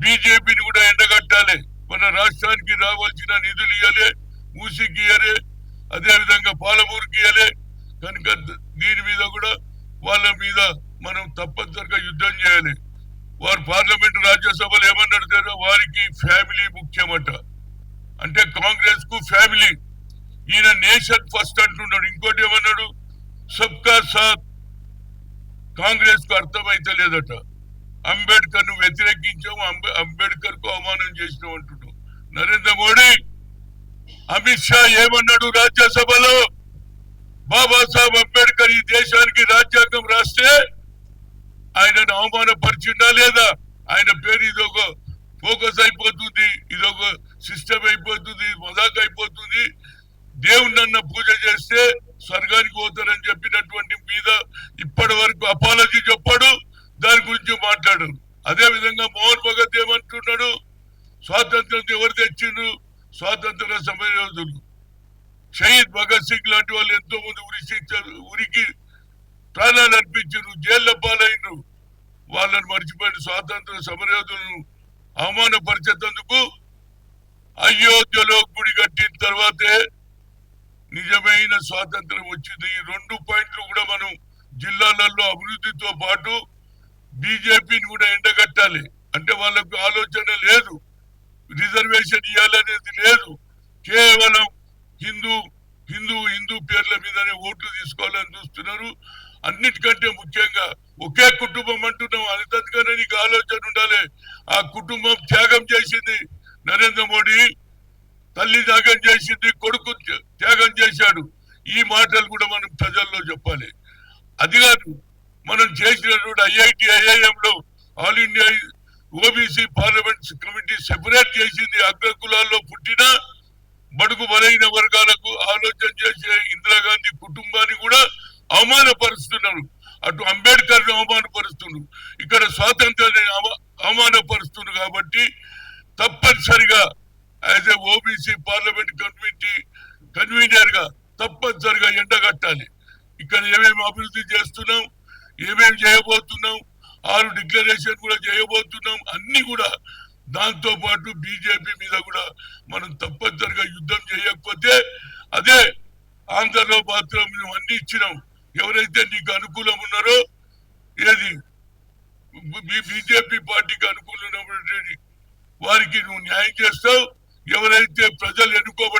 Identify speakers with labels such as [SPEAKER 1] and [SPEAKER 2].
[SPEAKER 1] బీజేపీని కూడా ఎండగట్టాలి. మన రాష్ట్రానికి రావాల్సిన నిధులు ఇవ్వాలి మూసికి ఇవ్వాలి అదే విధంగా పాలమూరుకి ఇవ్వాలి కనుక దీని మీద కూడా వాళ్ళ మీద మనం తప్పనిసరిగా యుద్ధం చేయాలి. వారు పార్లమెంట్ రాజ్యసభలో ఏమన్నాడు వారికి ఫ్యామిలీ ముఖ్యమట. అంటే కాంగ్రెస్కు ఫ్యామిలీ. ఈయన నేషన్ ఫస్ట్ అంటున్నాడు. ఇంకోటి ఏమన్నాడు? సబ్కా సాత్. కాంగ్రెస్కు అర్థమైతే లేదట అంబేద్కర్ను వ్యతిరేకించాము అంబేద్కర్కు అవమానం చేసినాం అంటున్నాం. నరేంద్ర మోడీ అమిత్ షా ఏమన్నాడు రాజ్యసభలో? బాబాసాహెబ్ అంబేద్కర్ ఈ దేశానికి రాజ్యాంగం రాస్తే ఆయనను అవమానపరిచిందా లేదా? ఆయన పేరు ఇదొక ఫోకస్ అయిపోతుంది ఇదొక సిస్టమ్ అయిపోతుంది మజాక్ అయిపోతుంది. దేవుణ్ణన్న పూజ చేస్తే స్వర్గానికి పోతారని చెప్పి మీద ఇప్పటి వరకు అపాలజీ చెప్పాడు దాని గురించి మాట్లాడు అదే విధంగా మోహన్ భగత్ ఏమంటున్నాడు స్వాతంత్రం ఎవరు తెచ్చిండ్రు? స్వాతంత్ర సమరయోధులు. షహీద్ భగత్ సింగ్ లాంటి వాళ్ళు ఎంతో మంది ఉరిశించారు ఉరికి ప్రాణాలు అర్పించారు జైల్లో పాలైనరు వాళ్ళని మర్చిపోయిన స్వాతంత్ర సమరయోధులను అవమానపరిచేందుకు అయోధ్యలో గుడి కట్టిన తర్వాతే నిజమైన స్వాతంత్రం వచ్చింది. ఈ రెండు పాయింట్లు కూడా మనం జిల్లాలలో అభివృద్ధితో పాటు బీజేపీని కూడా పెట్టాలి. అంటే వాళ్ళకు ఆలోచన లేదు. రిజర్వేషన్ ఇవ్వాలనేది లేదు. కేవలం హిందూ హిందూ హిందూ పేర్ల మీదనే ఓట్లు తీసుకోవాలని చూస్తున్నారు. అన్నిటికంటే ముఖ్యంగా ఒకే కుటుంబం అంటున్నాం. అంతగానే నీకు ఆలోచన ఉండాలి. ఆ కుటుంబం త్యాగం చేసింది నరేంద్ర మోడీ. తల్లి త్యాగం చేసింది కొడుకు త్యాగం చేశాడు. ఈ మాటలు కూడా మనం ప్రజల్లో చెప్పాలి. అది కాదు మనం చేసినటువంటి ఐఐటి ఐఐఎంలో లో all India OBC parliament committee separate చేసింది అగ్రకులాల్లో పుట్టిన బడుగు బలైన వర్గాలకు ఆలోచన చేసే ఇందిరాగాంధీ కుటుంబాన్ని కూడా అవమానపరుస్తున్నారు. అటు అంబేద్కర్ను అవమానపరుస్తున్నారు. ఇక్కడ స్వాతంత్రాన్ని అవమానపరుస్తున్నారు కాబట్టి తప్పనిసరిగా as a OBC parliament committee కన్వీనర్గా తప్పనిసరిగా ఎండగట్టాలి. ఇక్కడ ఏమేమి అభివృద్ధి చేస్తున్నాం ఏమేమి చేయబోతున్నాం ఆరు డిక్లరేషన్ కూడా చేయబోతున్నాం. అన్ని కూడా దాంతో పాటు బీజేపీ మీద కూడా మనం తప్పనిసరిగా యుద్ధం చేయకపోతే అదే ఆంధ్రలో మాత్రం మేము అన్ని ఇచ్చినాం ఎవరైతే నీకు అనుకూలం ఉన్నారో ఏది? బీజేపీ పార్టీకి అనుకూలమైనటువంటి వారికి నువ్వు న్యాయం చేస్తావు. ఎవరైతే ప్రజలు ఎన్నుకోబడి